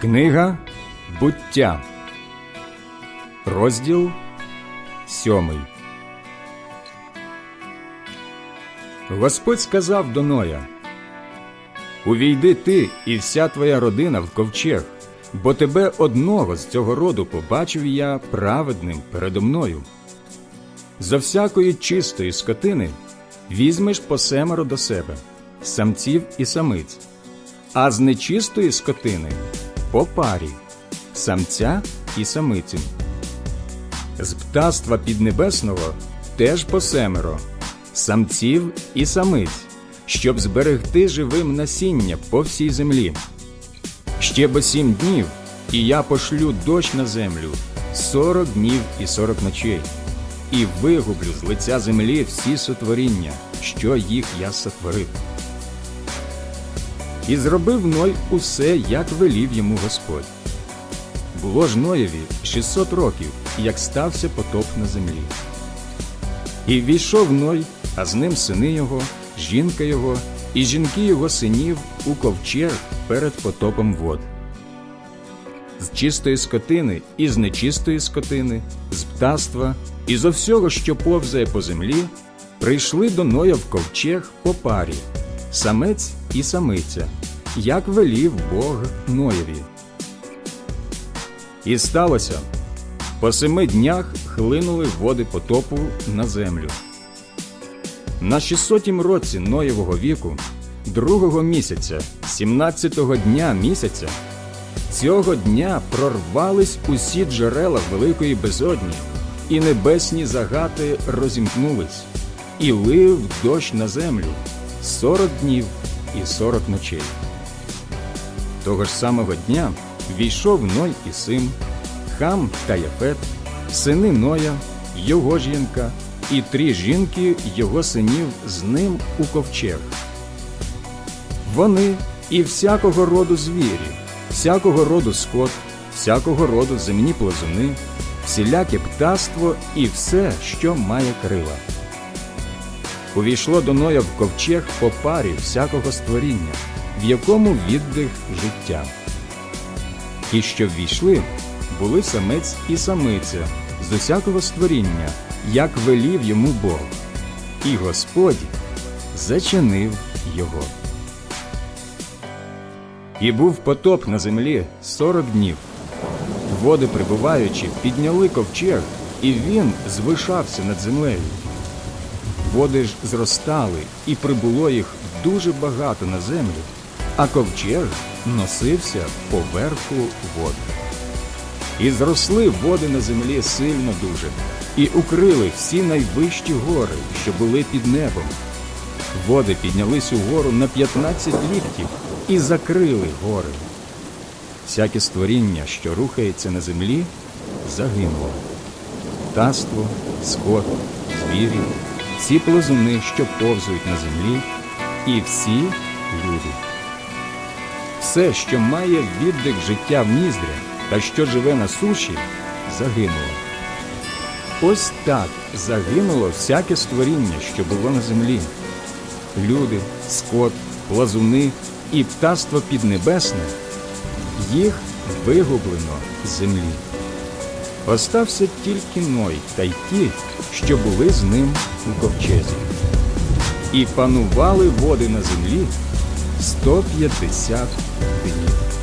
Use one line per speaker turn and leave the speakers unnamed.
Книга буття, розділ сьомий. Господь сказав до Ноя: Увійди ти і вся твоя родина в ковчег, бо тебе одного з цього роду побачив я праведним передо мною. За всякої чистої скотини візьмеш по семеро до себе, самців і самиць, а з нечистої скотини по парі, самця і самицю. З птаства піднебесного теж по семеро, самців і самиць, щоб зберегти живим насіння по всій землі. Ще бо сім днів, і я пошлю дощ на землю сорок днів і сорок ночей, і вигублю з лиця землі всі сотворіння, що їх я сотворив. І зробив Ной усе, як велів йому Господь. Було ж Ноєві 600 років, як стався потоп на землі. І війшов Ной, а з ним сини його, жінка його і жінки його синів у ковчег перед потопом вод. З чистої скотини і з нечистої скотини, з птаства і зо всього, що повзає по землі, прийшли до Ноя в ковчег по парі, самець і самиця, як велів Бог Ноєві. І сталося, по семи днях хлинули води потопу на землю. На 600-м році Ноєвого віку, другого місяця, 17-го дня місяця, цього дня прорвались усі джерела великої безодні, і небесні загати розімкнулись, і лив дощ на землю сорок днів і сорок ночей. Того ж самого дня війшов Ной і син, Хам та Яфет, сини Ноя, його жінка і три жінки його синів з ним у ковчег. Вони і всякого роду звірі, всякого роду скот, всякого роду земні плазуни, всіляке птаство і все, що має крила. Увійшло до Ноя в ковчег по парі всякого створіння, в якому віддих життя. Ті, що ввійшли, були самець і самиця з усякого створіння, як велів йому Бог, і Господь зачинив його. І був потоп на землі сорок днів. Води прибуваючи, підняли ковчег, і він звишався над землею. Води ж зростали, і прибуло їх дуже багато на землю, а ковчег носився поверху вод. І зросли води на землі сильно дуже, і укрили всі найвищі гори, що були під небом. Води піднялись угору на 15 ліктів і закрили гори. Всяке створіння, що рухається на землі, загинуло. Птаство, скот, звірі, всі плазуни, що повзують на землі, і всі люди. Все, що має віддих життя в ніздрях та що живе на суші, загинуло. Ось так загинуло всяке створіння, що було на землі. Люди, скот, плазуни і птаство піднебесне, їх вигублено з землі. Остався тільки Ной та й ті, що були з ним у ковчезі. І панували води на землі 150 днів.